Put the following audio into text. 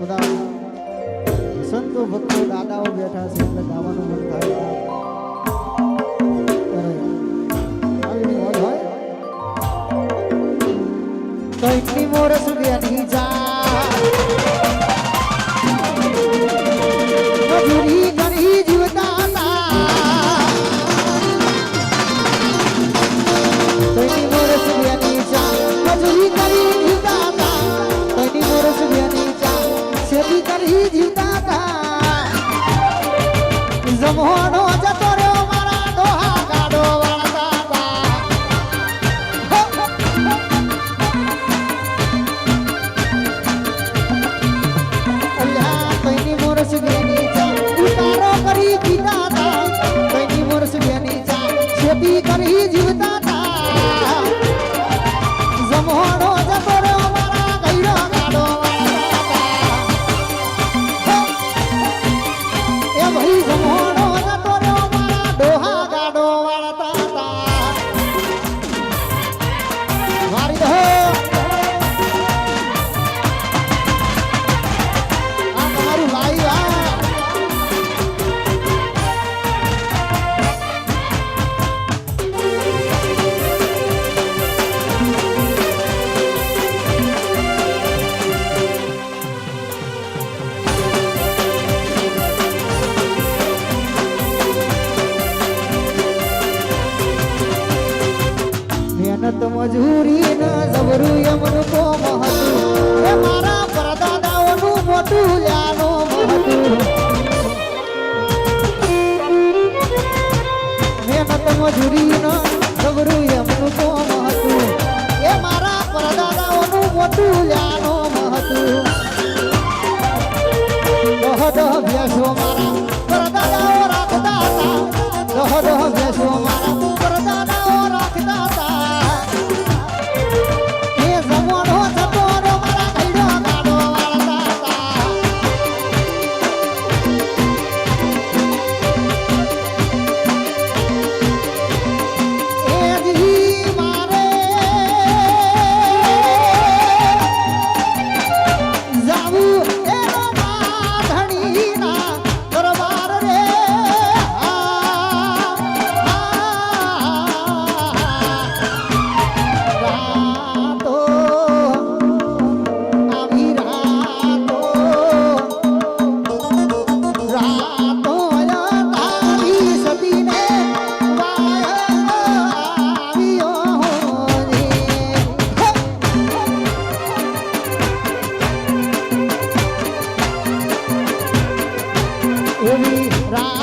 બધા. સંતો ભક્તો દાદાઓ બેઠા છે એટલે ગાવાનું મન થાય મોહનો જતો રહ્યો મારા ડોહા ગાડો વળતા અલ્યા તૈની મોર સુગેની ચા ઉતારો કરી દીધા તા. તૈની મોર સુગેની ચા ખેતી કરી જીવતા મજૂરી ના જબરું, એમનું તો મહતું એ મારા પરદાદાઓનું મોટું લ્યાનો મહેનત મજૂરી ના જબરું, એમનું તો મહતું એ મારા પરદાદાઓનું મોટું લ્યાનો મહતું દહ દહ ભેસો મારા પરદાદાઓ રાખતા હતા. દહ દહ ભેસો তুমি রা